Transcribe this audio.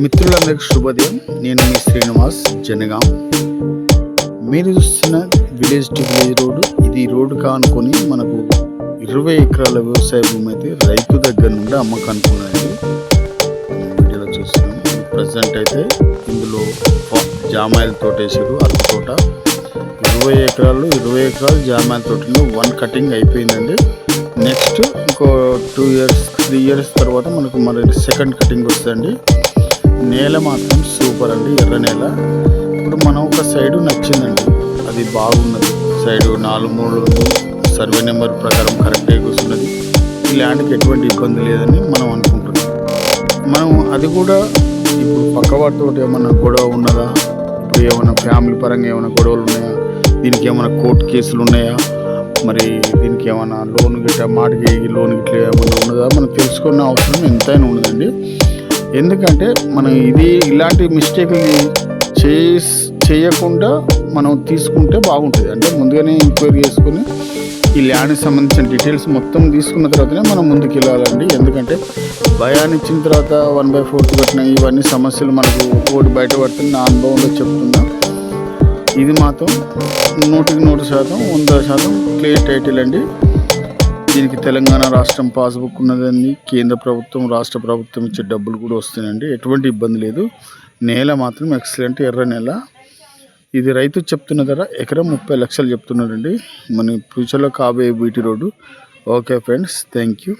మిత్రులందరికీ శుభోదయం. నేను మీ శ్రీనివాస్ జనగాం. మీరు చూస్తున్న విలేజ్ టు విలేజ్ రోడ్డు. ఇది రోడ్డు కానుకొని మనకు ఇరవై ఎకరాల వ్యవసాయ భూమి అయితే రైతు దగ్గర నుండి అమ్మకానికి ఉన్నది వీడియోలో చూస్తున్నాం. ప్రజెంట్ అయితే ఇందులో జామాయిల తోట వేసాడు అరకు తోట. ఇరవై ఎకరాలు ఇరవై ఎకరాలు జామాయిల తోటలో వన్ కటింగ్ అయిపోయిందండి. నెక్స్ట్ ఇంకో టూ ఇయర్స్ త్రీ ఇయర్స్ తర్వాత మనకు మరి సెకండ్ కటింగ్ వస్తుందండి. నేల మాత్రం సూపర్ అండి ఎర్ర నేల. ఇప్పుడు మనం ఒక సైడు నచ్చిందండి. అది బాగున్నది. సైడు నాలుగు మూడు సర్వే నెంబర్ ప్రకారం కరెక్ట్గా కూర్చున్నది. ఈ ల్యాండ్కి ఎటువంటి ఇబ్బంది లేదని మనం అనుకుంటున్నాం. మనం అది కూడా ఇప్పుడు పక్క వాటితో ఏమైనా గొడవ ఉన్నదా? ఇప్పుడు ఏమైనా ఫ్యామిలీ పరంగా ఏమైనా గొడవలు ఉన్నాయా? దీనికి ఏమైనా కోర్టు కేసులు ఉన్నాయా? మరి దీనికి ఏమైనా లోన్ గిట్ట మాటకి లోన్ గిట్ల ఏమైనా ఉన్నదా? మనం తెలుసుకున్న అవసరం ఎంతైనా ఉన్నదండి. ఎందుకంటే మనం ఇది ఇలాంటి మిస్టేక్లు చేస్ చేయకుండా మనం తీసుకుంటే బాగుంటుంది. అంటే ముందుగానే ఎంక్వైరీ చేసుకుని ఈ ల్యాండ్కి సంబంధించిన డీటెయిల్స్ మొత్తం తీసుకున్న తర్వాతనే మనం ముందుకు వెళ్ళాలండి. ఎందుకంటే భయాన్ని ఇచ్చిన తర్వాత వన్ బై ఫోర్త్ కట్టిన ఇవన్నీ సమస్యలు మనకు ఓటు బయటపడుతుంది నా అనుభవంలో చెప్తున్నా. ఇది మాత్రం నూటికి నూరు శాతం వంద శాతం క్లియర్ టైటిల్ అండి. దీనికి తెలంగాణ రాష్ట్రం పాస్బుక్ ఉన్నదండి. కేంద్ర ప్రభుత్వం రాష్ట్ర ప్రభుత్వం ఇచ్చే డబ్బులు కూడా వస్తున్నాయండి. ఎటువంటి ఇబ్బంది లేదు. నేల మాత్రం ఎక్సలెంట్ ఎర్ర నేల. ఇది రైతు చెప్తున్న ధర ఎకరం ముప్పై లక్షలు చెప్తున్నారండి మన ఫ్యూచర్లో కాబోయే BT road. Okay friends thank you